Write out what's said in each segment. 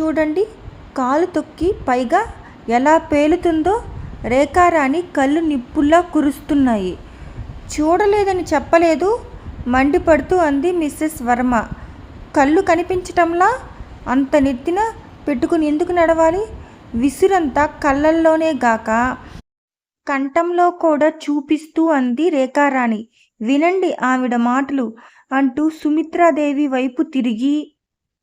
చూడండి. కాలు తొక్కి పైగా ఎలా పేలుతుందో రేఖారాణి కళ్ళు నిప్పుల్లా కురుస్తున్నాయి. చూడలేదని చెప్పలేదు. మండిపడుతూ అంది మిస్సెస్ వర్మ. కళ్ళు కనిపించటంలా అంత నెత్తిన పెట్టుకుని ఎందుకు నడవాలి? విసురంతా కళ్ళల్లోనే గాక. కంఠంలో కూడా చూపిస్తూ అంది రేఖారాణి. వినండి ఆవిడ మాటలు అంటూ సుమిత్రాదేవి వైపు తిరిగి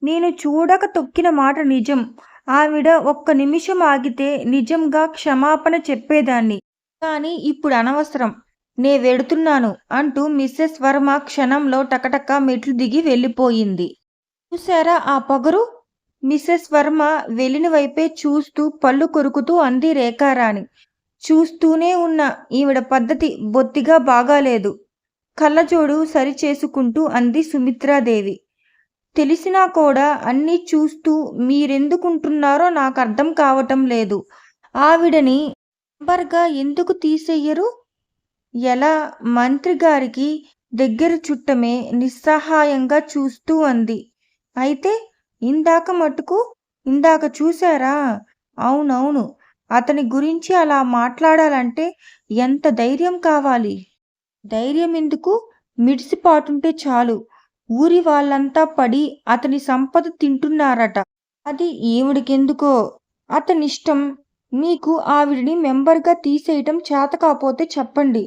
నేను చూడక తొక్కిన మాట నిజం. ఆవిడ ఒక్క నిమిషం ఆగితే నిజంగా క్షమాపణ చెప్పేదాన్ని. కానీ ఇప్పుడు అనవసరం. నే వెడుతున్నాను అంటూ మిస్సెస్ వర్మ క్షణంలో టకటక మెట్లు దిగి వెళ్ళిపోయింది. చూశారా ఆ పొగరు? మిస్సెస్ వర్మ వెళ్ళిన వైపే చూస్తూ పళ్ళు కొరుకుతూ అంది రేఖారాణి. చూస్తూనే ఉన్న ఈవిడ పద్ధతి బొత్తిగా బాగాలేదు. కళ్ళజోడు సరిచేసుకుంటూ అంది సుమిత్రాదేవి. తెలిసినా కూడా అన్నీ చూస్తూ మీరెందుకుంటున్నారో నాకు అర్థం కావటం లేదు. ఆవిడని మెంబర్గా ఎందుకు తీసేయరు ఎలా మంత్రి గారికి దగ్గర చుట్టమే నిస్సహాయంగా చూస్తూ అంది. అయితే ఇందాక మటుకు ఇందాక చూశారా? అవునవును అతని గురించి అలా మాట్లాడాలంటే ఎంత ధైర్యం కావాలి? ధైర్యం ఎందుకు? మిడిసిపాటుంటే చాలు. ఊరి వాళ్ళంతా పడి అతని సంపద తింటున్నారట. అది ఈవిడికెందుకో? అతనిష్టం. మీకు ఆవిడిని మెంబర్గా తీసేయటం చేత కాపోతే చెప్పండి.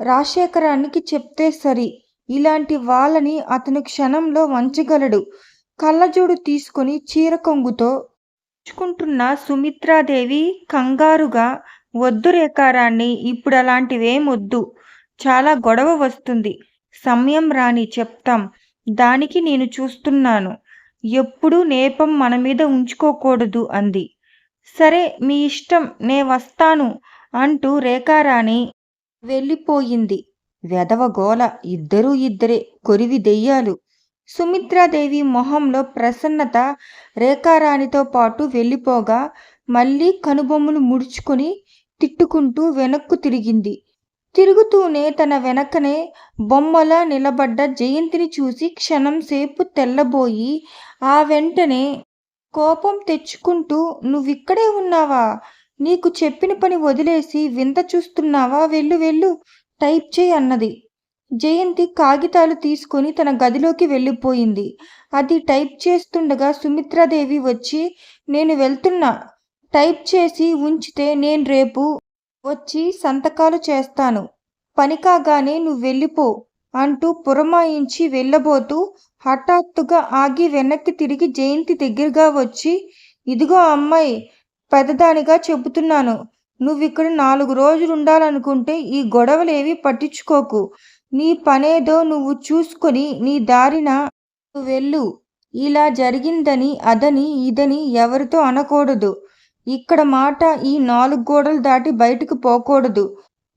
రాజశేఖరానికి చెప్తే సరి. ఇలాంటి వాళ్ళని అతను క్షణంలో వంచగలడు. కళ్ళజోడు తీసుకొని చీర కొంగుతో ఉంచుకుంటున్న సుమిత్రాదేవి కంగారుగా వద్దు రేకారాన్ని ఇప్పుడు అలాంటివేమొద్దు చాలా గొడవ వస్తుంది. సమయం రాని చెప్తాం. దానికి నేను చూస్తున్నాను. ఎప్పుడూ నేపం మన మీద ఉంచుకోకూడదు అంది. సరే మీ ఇష్టం నే వస్తాను అంటూ రేఖారాణి వెళ్ళిపోయింది. వెదవగోల ఇద్దరూ ఇద్దరే కొరివి దెయ్యాలు. సుమిత్రాదేవి మొహంలో ప్రసన్నత రేఖారాణితో పాటు వెళ్ళిపోగా మళ్ళీ కనుబొమ్మలు ముడుచుకొని తిట్టుకుంటూ వెనక్కు తిరిగింది. తిరుగుతూనే తన వెనకనే బొమ్మలా నిలబడ్డ జయంతిని చూసి క్షణం సేపు తెల్లబోయి ఆ వెంటనే కోపం తెచ్చుకుంటూ నువ్విక్కడే ఉన్నావా? నీకు చెప్పిన పని వదిలేసి వింత చూస్తున్నావా? వెళ్ళు వెళ్ళు టైప్ చేయి అన్నది. జయంతి కాగితాలు తీసుకొని తన గదిలోకి వెళ్ళిపోయింది. అది టైప్ చేస్తుండగా సుమిత్రాదేవి వచ్చి నేను వెళ్తున్నా టైప్ చేసి ఉంచితే నేను రేపు వచ్చి సంతకాలు చేస్తాను. పని కాగానే నువ్వు వెళ్ళిపో అంటూ పురమాయించి వెళ్ళబోతూ హఠాత్తుగా ఆగి వెనక్కి తిరిగి జయంతి దగ్గరగా వచ్చి ఇదిగో అమ్మాయి పెద్దదానిగా చెబుతున్నాను. నువ్వు ఇక్కడ నాలుగు రోజులు ఉండాలనుకుంటే ఈ గొడవలేవి పట్టించుకోకు. నీ పనేదో నువ్వు చూసుకొని నీ దారిన నువ్వు వెళ్ళు. ఇలా జరిగిందని అదని ఇదని ఎవరితో అనకూడదు. ఇక్కడ మాట ఈ నాలుగు గోడలు దాటి బయటకు పోకూడదు.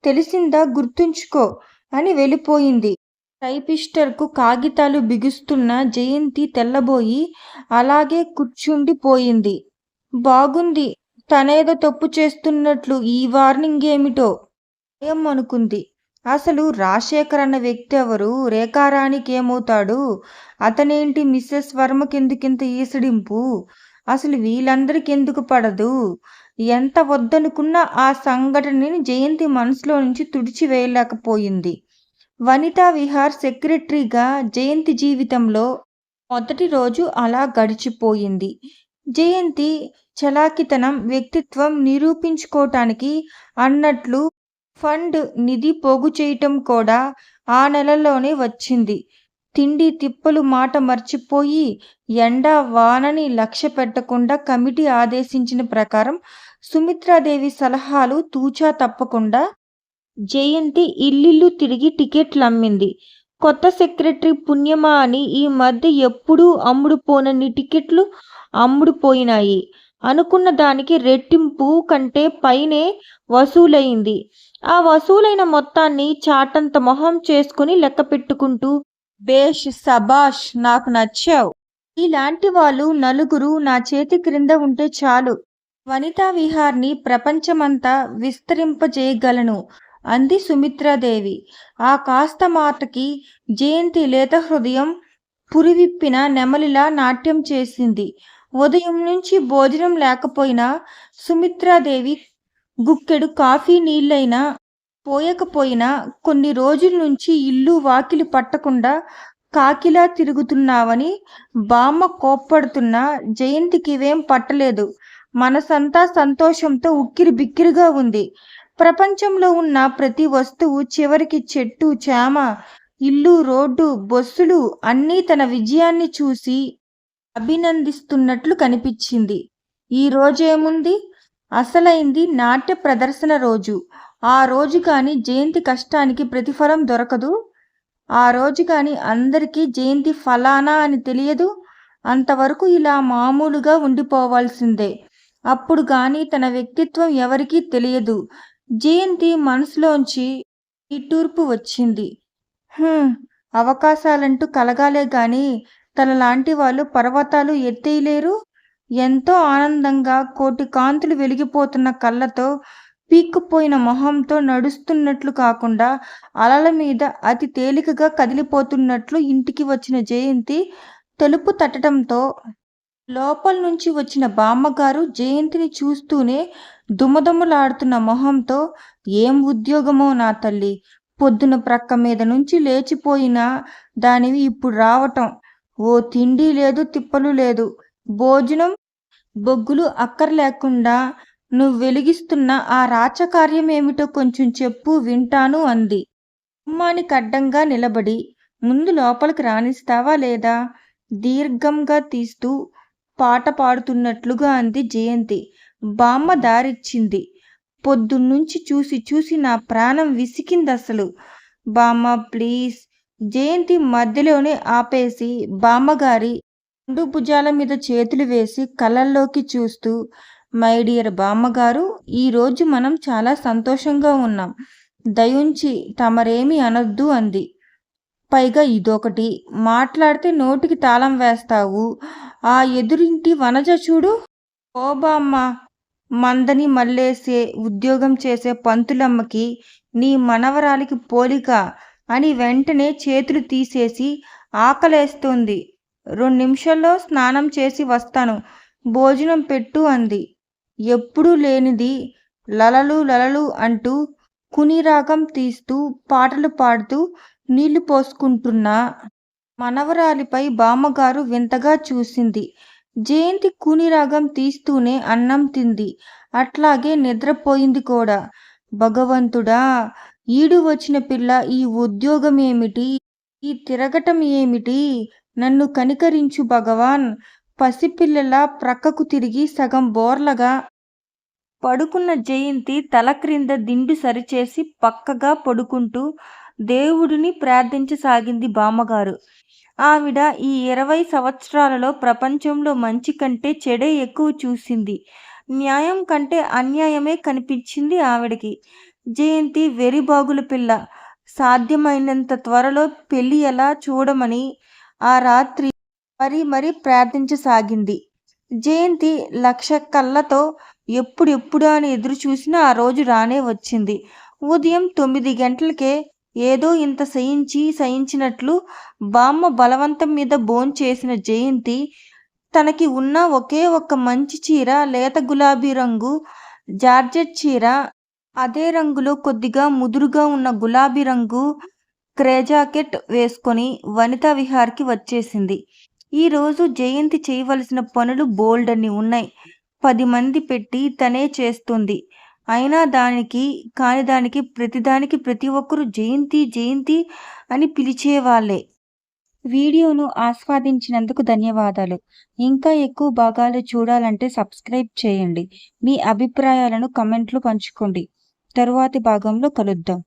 తెలిసిందా గుర్తుంచుకో అని వెళ్ళిపోయింది. టైపిస్టర్కు కాగితాలు బిగుస్తున్న జయంతి తెల్లబోయి అలాగే కూర్చుండిపోయింది బాగుంది. తనేదో తప్పు చేస్తున్నట్లు ఈ వార్నింగ్ ఏమిటో? భయం అనుకుంది అసలు రాజశేఖర్ అన్న వ్యక్తి ఎవరు? రేఖారాణికి ఏమవుతాడు అతనేంటి మిస్సెస్ వర్మకెందుకింత ఈసడింపు? అసలు వీళ్ళందరికి ఎందుకు పడదు? ఎంత వద్దనుకున్నా ఆ సంఘటనని జయంతి మనసులో నుంచి తుడిచివేయలేకపోయింది. వనితా విహార్ సెక్రటరీగా జయంతి జీవితంలో మొదటి రోజు అలా గడిచిపోయింది. జయంతి చలాకితనం వ్యక్తిత్వం నిరూపించుకోవటానికి అన్నట్లు ఫండ్ నిధి పోగు చేయటం కూడా ఆ నెలలోనే వచ్చింది. తిండి తిప్పలు మాట మర్చిపోయి ఎండ వానని లక్ష్య పెట్టకుండా కమిటీ ఆదేశించిన ప్రకారం సుమిత్రాదేవి సలహాలు తూచా తప్పకుండా జయంతి ఇల్లిల్లు తిరిగి టికెట్లు అమ్మింది కొత్త సెక్రటరీ పుణ్యమా అని ఈ మధ్య ఎప్పుడూ అమ్ముడుపోనన్ని టికెట్లు అమ్ముడుపోయినాయి అనుకున్న దానికి రెట్టింపు కంటే పైనే వసూలైంది. ఆ వసూలైన మొత్తాన్ని చాటంత మొహం చేసుకుని లెక్క పెట్టుకుంటూ బేష్ సబాష్ నాకు నచ్చావు. ఇలాంటి వాళ్ళు నలుగురు నా చేతి క్రింద ఉంటే చాలు. వనితా విహార్ని ప్రపంచమంతా విస్తరింపజేయగలను అంది సుమిత్రాదేవి. ఆ కాస్త మాటకి జయంతి లేత హృదయం పురివిప్పిన నెమలిలా నాట్యం చేసింది. ఉదయం నుంచి భోజనం లేకపోయినా సుమిత్రాదేవి గుక్కెడు కాఫీ నీళ్ళైనా పోయకపోయినా కొన్ని రోజుల నుంచి ఇల్లు వాకిలి పట్టకుండా కాకిలా తిరుగుతున్నావని బామ్మ కోప్పడుతున్నా జయంతికివేం పట్టలేదు. మనసంతా సంతోషంతో ఉక్కిరి బిక్కిరిగా ఉంది. ప్రపంచంలో ఉన్న ప్రతి వస్తువు చివరికి చెట్టు చేమ ఇల్లు రోడ్డు బొస్సులు అన్నీ తన విజయాన్ని చూసి అభినందిస్తున్నట్లు కనిపించింది. ఈ రోజేముంది? అసలైంది నాట్య ప్రదర్శన రోజు. ఆ రోజు కానీ జయంతి కష్టానికి ప్రతిఫలం దొరకదు. ఆ రోజు కానీ అందరికీ జయంతి ఫలానా అని తెలియదు. అంతవరకు ఇలా మామూలుగా ఉండిపోవాల్సిందే. అప్పుడు కానీ తన వ్యక్తిత్వం ఎవరికీ తెలియదు. జయంతి మనసులోంచి నిట్టూర్పు వచ్చింది. అవకాశాలంటూ కలగాలే గాని తనలాంటి వాళ్ళు పర్వతాలు ఎత్తేయలేరు. ఎంతో ఆనందంగా కోటి కాంతులు వెలిగిపోతున్న కళ్ళతో పీక్కుపోయిన మొహంతో నడుస్తున్నట్లు కాకుండా అలల మీద అతి తేలికగా కదిలిపోతున్నట్లు ఇంటికి వచ్చిన జయంతి తలుపు తట్టడంతో లోపల నుంచి వచ్చిన బామ్మగారు జయంతిని చూస్తూనే దుమదుమలాడుతున్న మొహంతో ఏం ఉద్యోగమో నా తల్లి పొద్దున ప్రక్క మీద నుంచి లేచిపోయిన దానివి ఇప్పుడు రావటం. ఓ తిండి లేదు తిప్పలు లేదు. భోజనం బొగ్గులు అక్కర్లేకుండా నువ్వు వెలిగిస్తున్న ఆ రాచకార్యం ఏమిటో కొంచెం చెప్పు వింటాను అంది. గుమ్మానికి అడ్డంగా నిలబడి ముందు లోపలికి రాణిస్తావా లేదా? దీర్ఘంగా తీస్తూ పాట పాడుతున్నట్లుగా అంది జయంతి. బామ్మ దారిచ్చింది. పొద్దున్నుంచి చూసి చూసి నా ప్రాణం విసికింది అసలు బామ్మ ప్లీజ్. జయంతి మధ్యలోనే ఆపేసి బామ్మగారి రెండు భుజాల మీద చేతులు వేసి కళ్ళల్లోకి చూస్తూ మై డియర్ బామ్మగారు ఈరోజు మనం చాలా సంతోషంగా ఉన్నాం. దయుంచి తమరేమి అనొద్దు అంది. పైగా ఇదొకటి. మాట్లాడితే నోటికి తాళం వేస్తావు. ఆ ఎదురింటి వనజ చూడు. ఓ బామ్మ! మందని మల్లేసే ఉద్యోగం చేసే పంతులమ్మకి నీ మనవరాలికి పోలిక అని వెంటనే చేతులు తీసేసి ఆకలేస్తుంది. రెండు నిమిషాల్లో స్నానం చేసి వస్తాను. భోజనం పెట్టు అంది. ఎప్పుడూ లేనిది లలలు లలలు అంటూ కునిరాగం తీస్తూ పాటలు పాడుతూ నీళ్ళు పోసుకుంటున్న మనవరాలిపై బామ్మగారు వింతగా చూసింది. జయంతి కునిరాగం తీస్తూనే అన్నం తింది. అట్లాగే నిద్రపోయింది కూడా. భగవంతుడా ఈడు వచ్చిన పిల్ల ఈ ఉద్యోగం ఏమిటి ఈ తిరగటం ఏమిటి? నన్ను కనికరించు భగవాన్. పసిపిల్లల ప్రక్కకు తిరిగి సగం బోర్లగా పడుకున్న జయంతి తల క్రింద దిండు సరిచేసి పక్కగా పడుకుంటూ దేవుడిని ప్రార్థించసాగింది బామ్మగారు. ఆవిడ ఈ ఇరవై సంవత్సరాలలో ప్రపంచంలో మంచి కంటే చెడే ఎక్కువ చూసింది. న్యాయం కంటే అన్యాయమే కనిపించింది ఆవిడకి. జయంతి వెరిబాగుల పిల్ల. సాధ్యమైనంత త్వరలో పెళ్ళి ఎలా చూడమని ఆ రాత్రి మరీ మరీ ప్రార్థించసాగింది. జయంతి లక్ష కళ్ళతో ఎప్పుడెప్పుడు అని ఎదురు చూసినా ఆ రోజు రానే వచ్చింది. ఉదయం తొమ్మిది గంటలకే ఏదో ఇంత సయించి సహించినట్లు బామ్మ బలవంతం మీద భోంచేసిన జయంతి తనకి ఉన్న ఒకే ఒక్క మంచి చీర లేత గులాబీ రంగు జార్జెట్ చీర అదే రంగులో కొద్దిగా ముదురుగా ఉన్న గులాబీ రంగు క్రేజాకెట్ వేసుకొని వనితా విహార్కి వచ్చేసింది. ఈరోజు జయంతి చేయవలసిన పనులు బోల్డ్ అని ఉన్నాయి. పది మంది పెట్టి తనే చేస్తుంది. అయినా దానికి కాని దానికి ప్రతిదానికి ప్రతి ఒక్కరూ జయంతి జయంతి అని పిలిచేవాళ్ళే వీడియోను ఆస్వాదించినందుకు ధన్యవాదాలు. ఇంకా ఎక్కువ భాగాలు చూడాలంటే సబ్స్క్రైబ్ చేయండి. మీ అభిప్రాయాలను కమెంట్లు పంచుకోండి. తరువాతి భాగంలో కలుద్దాం.